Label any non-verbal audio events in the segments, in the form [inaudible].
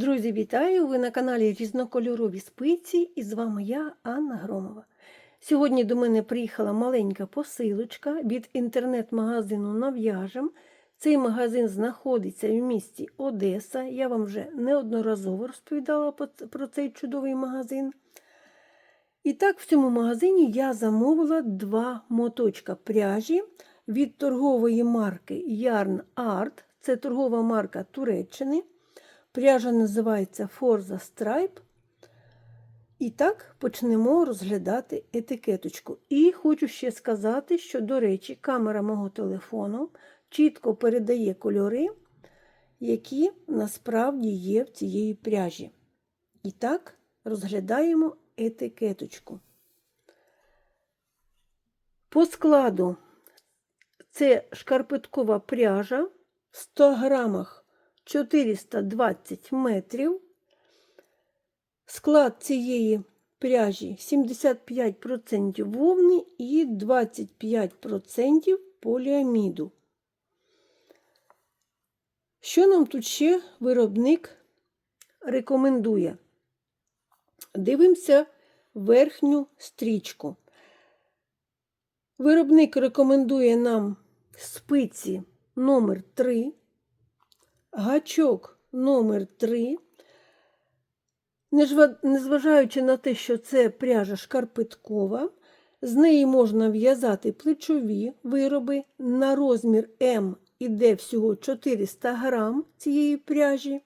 Друзі, вітаю! Ви на каналі Різнокольорові спиці і з вами я, Анна Громова. Сьогодні до мене приїхала маленька посилочка від інтернет-магазину Нав'яжем. Цей магазин знаходиться в місті Одеса. Я вам вже неодноразово розповідала про цей чудовий магазин. І так, в цьому магазині я замовила два моточка пряжі від торгової марки Yarn Art. Це торгова марка Туреччини. Пряжа називається Forza Stripe. І так почнемо розглядати етикеточку. І хочу ще сказати, що, до речі, камера мого телефону чітко передає кольори, які насправді є в цієї пряжі. І так, розглядаємо етикеточку. По складу це шкарпеткова пряжа в 100 грамах 420 метрів. Склад цієї пряжі 75% вовни і 25% поліаміду. Що нам тут ще виробник рекомендує? Дивимося верхню стрічку. Виробник рекомендує нам спиці номер 3 гачок номер 3 Незважаючи на те, що це пряжа шкарпеткова, з неї можна в'язати плечові вироби на розмір М іде всього 400 грам цієї пряжі.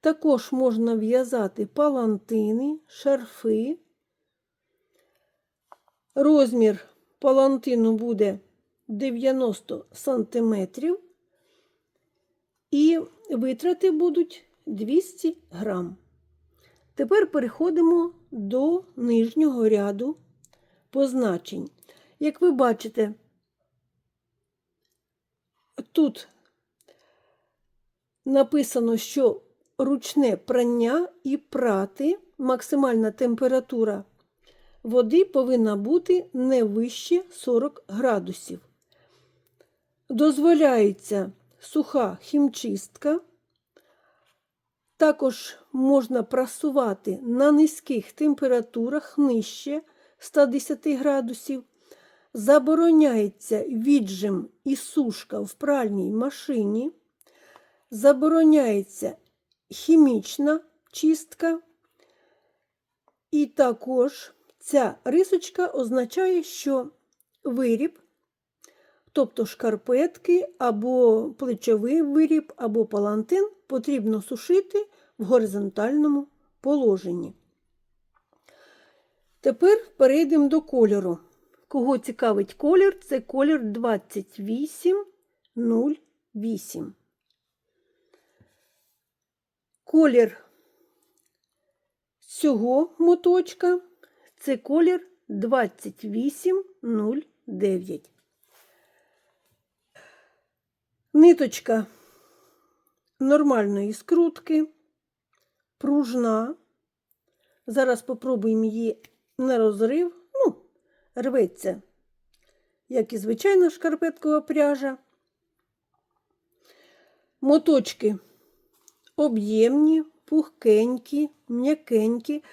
Також можна в'язати палантини, шарфи. Розмір палантину буде 90 сантиметрів. І витрати будуть 200 грам. Тепер переходимо до нижнього ряду позначень. Як ви бачите, тут написано, що ручне прання і прати, максимальна температура води повинна бути не вище 40 градусів. Дозволяється суха хімчистка. Також можна прасувати на низьких температурах нижче 110 градусів. Забороняється віджим і сушка в пральній машині. Забороняється хімічна чистка. І також ця рисочка означає, що виріб Тобто шкарпетки або плечовий виріб, або палантин потрібно сушити в горизонтальному положенні. Тепер перейдемо до кольору. Кого цікавить колір, це колір 2808. Колір цього моточка це колір 2809. Ниточка нормальної скрутки, пружна. Зараз спробуємо її на розрив. Ну, рветься, як і звичайна шкарпеткова пряжа. Моточки об'ємні, пухкенькі, м'якенькі,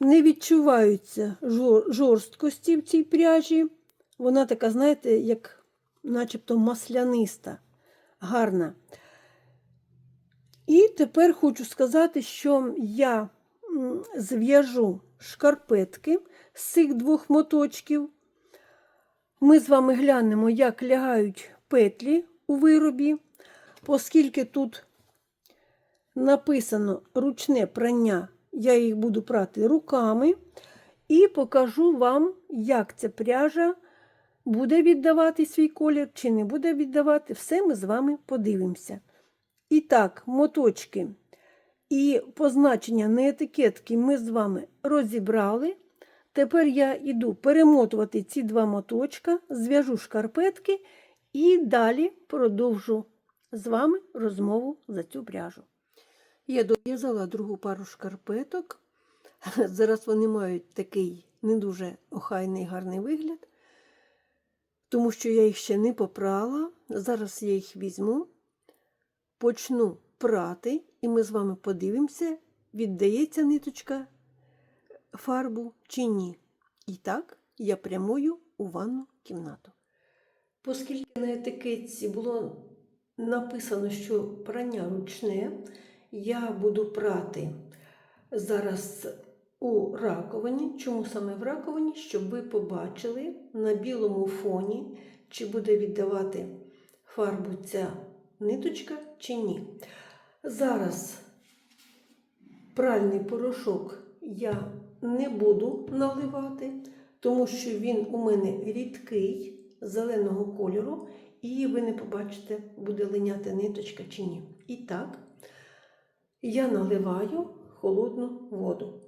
не відчуваються жорсткості в цій пряжі. Вона така, знаєте, як начебто масляниста гарна. І тепер хочу сказати, що я зв'яжу шкарпетки з цих двох моточків. Ми з вами глянемо, як лягають петлі у виробі, оскільки тут написано ручне прання, я їх буду прати руками, і покажу вам, як ця пряжа буде віддавати свій колір чи не буде віддавати, все ми з вами подивимося. І так, моточки і позначення на етикетки ми з вами розібрали. Тепер я йду перемотувати ці два моточка, зв'яжу шкарпетки і далі продовжу з вами розмову за цю пряжу. Я дов'язала другу пару шкарпеток. [laughs] Зараз вони мають такий не дуже охайний гарний вигляд тому що я їх ще не попрала. Зараз я їх візьму, почну прати, і ми з вами подивимося, віддається ниточка фарбу чи ні. І так, я прямую у ванну кімнату. Оскільки на етикетці було написано, що прання ручне, я буду прати зараз у раковині. Чому саме в раковині? Щоб ви побачили на білому фоні, чи буде віддавати фарбу ця ниточка чи ні. Зараз пральний порошок я не буду наливати, тому що він у мене рідкий, зеленого кольору, і ви не побачите, буде линяти ниточка чи ні. І так, я наливаю холодну воду.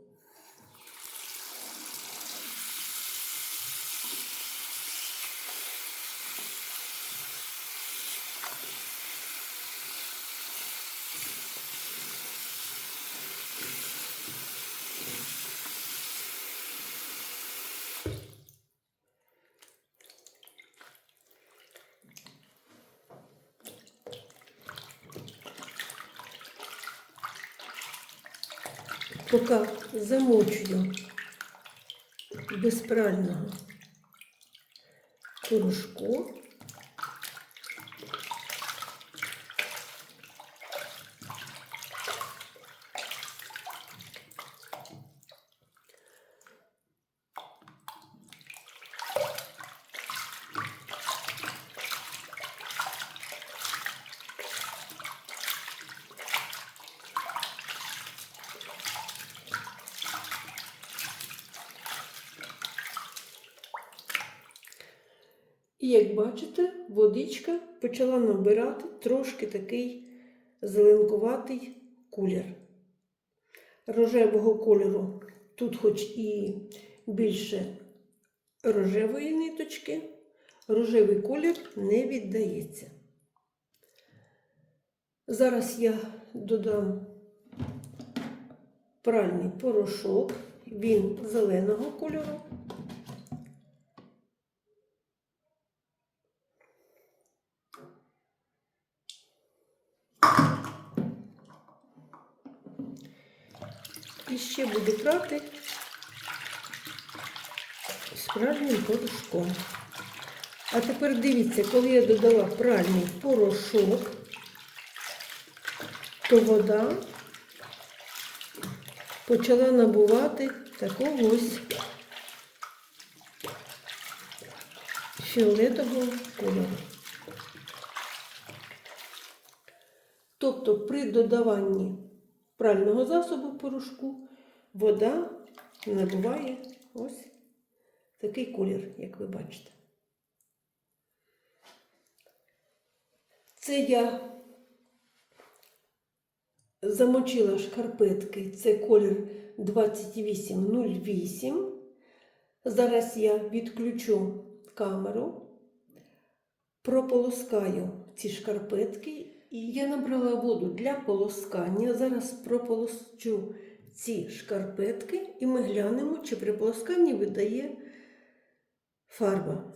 Поки замочую без прального порошку. І як бачите, водичка почала набирати трошки такий зеленкуватий колір. Рожевого кольору тут хоч і більше рожевої ниточки, рожевий колір не віддається. Зараз я додам пральний порошок, він зеленого кольору. І ще буду прати з пральним порошком. А тепер дивіться, коли я додала пральний порошок, то вода почала набувати такого ось фіолетового кольору. Тобто при додаванні прального засобу порошку вода набуває ось такий колір, як ви бачите. Це я замочила шкарпетки, це колір 2808. Зараз я відключу камеру, прополоскаю ці шкарпетки. І я набрала воду для полоскання. Зараз прополощу ці шкарпетки і ми глянемо, чи при полосканні видає фарба.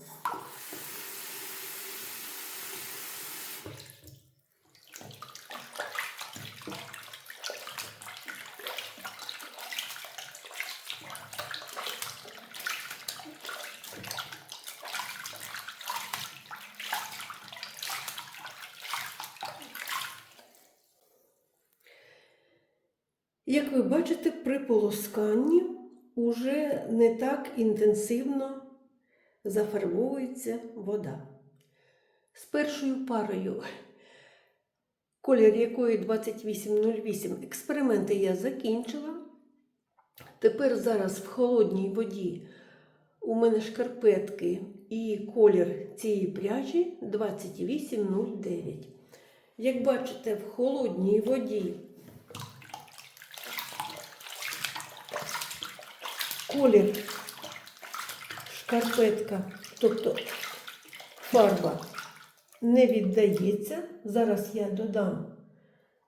Як ви бачите, при полосканні уже не так інтенсивно зафарбовується вода. З першою парою, колір якої 2808, експерименти я закінчила. Тепер зараз в холодній воді у мене шкарпетки і колір цієї пряжі 2809. Як бачите, в холодній воді колір шкарпетка, тобто фарба не віддається. Зараз я додам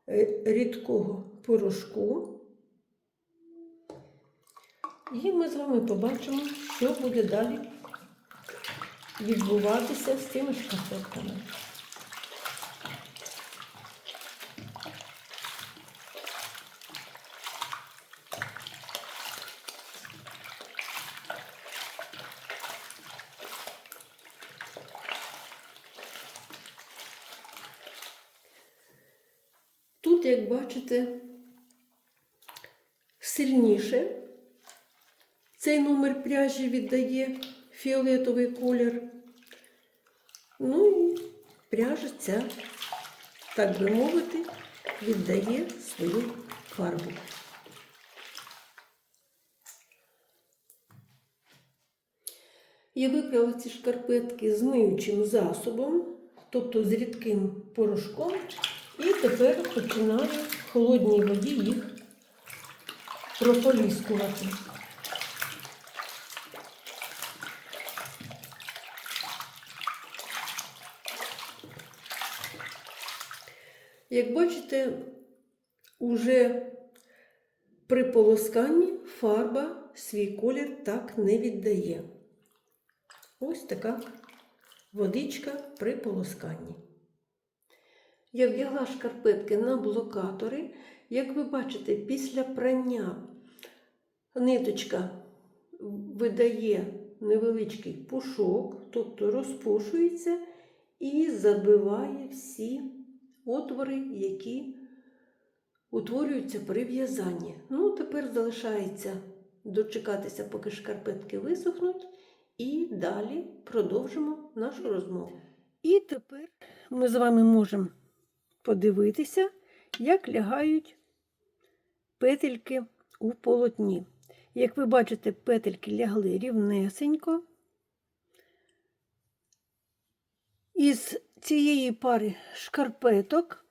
е, рідкого порошку. І ми з вами побачимо, що буде далі відбуватися з цими шкарпетками. Тут, як бачите, сильніше цей номер пряжі віддає фіолетовий колір. Ну і пряжа ця, так би мовити, віддає свою фарбу. Я вибрала ці шкарпетки з миючим засобом, тобто з рідким порошком, і тепер починаю в холодній воді їх прополіскувати. Як бачите, уже при полосканні фарба свій колір так не віддає. Ось така водичка при полосканні. Я вдягла шкарпетки на блокатори. Як ви бачите, після прання ниточка видає невеличкий пушок, тобто розпушується і забиває всі отвори, які утворюються при в'язанні. Ну, тепер залишається дочекатися, поки шкарпетки висохнуть, і далі продовжимо нашу розмову. І тепер ми з вами можемо подивитися, як лягають петельки у полотні. Як ви бачите, петельки лягли рівнесенько. Із цієї пари шкарпеток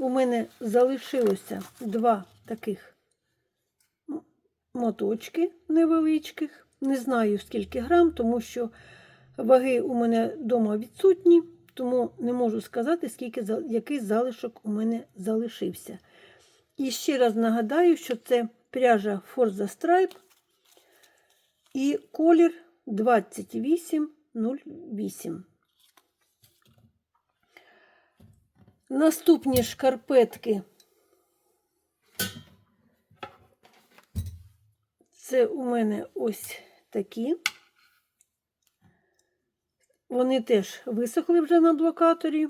у мене залишилося два таких моточки невеличких. Не знаю скільки грам, тому що ваги у мене вдома відсутні, тому не можу сказати, скільки, який залишок у мене залишився. І ще раз нагадаю, що це пряжа Forza Stripe і колір 2808. Наступні шкарпетки. Це у мене ось такі. Вони теж висохли вже на блокаторі,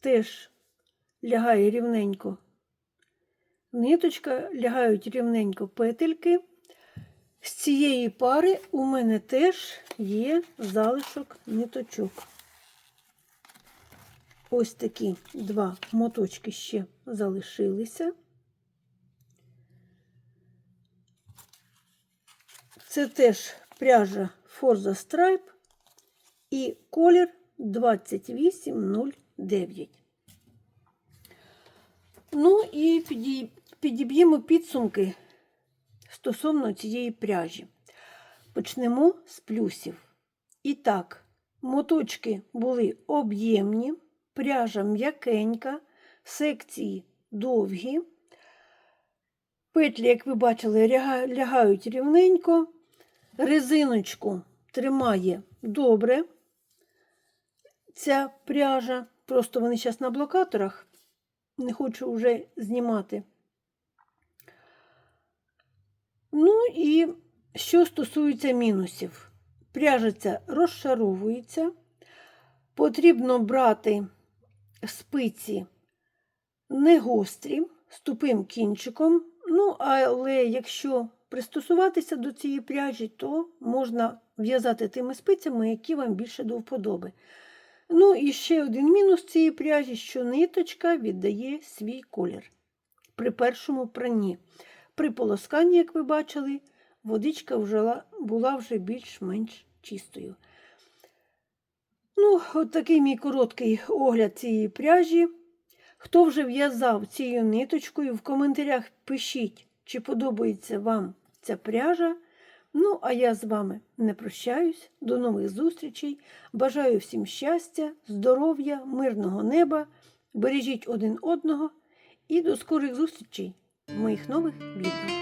теж лягає рівненько ниточка, лягають рівненько петельки. З цієї пари у мене теж є залишок ниточок. Ось такі два моточки ще залишилися. Це теж пряжа Forza Stripe і колір 2809. Ну і підіб'ємо підсумки стосовно цієї пряжі. Почнемо з плюсів. І так, моточки були об'ємні, пряжа м'якенька, секції довгі. Петлі, як ви бачили, лягають рівненько, резиночку тримає добре ця пряжа. Просто вони зараз на блокаторах, не хочу вже знімати. Ну і що стосується мінусів, пряжа розшаровується, потрібно брати спиці не гострі, з тупим кінчиком. Ну, але якщо пристосуватися до цієї пряжі, то можна в'язати тими спицями, які вам більше до вподоби. Ну, і ще один мінус цієї пряжі, що ниточка віддає свій колір при першому пранні. При полосканні, як ви бачили, водичка вже була вже більш-менш чистою. Ну, от такий мій короткий огляд цієї пряжі. Хто вже в'язав цією ниточкою, в коментарях пишіть, чи подобається вам ця пряжа. Ну, а я з вами не прощаюсь. До нових зустрічей. Бажаю всім щастя, здоров'я, мирного неба. Бережіть один одного і до скорих зустрічей в моїх нових відео.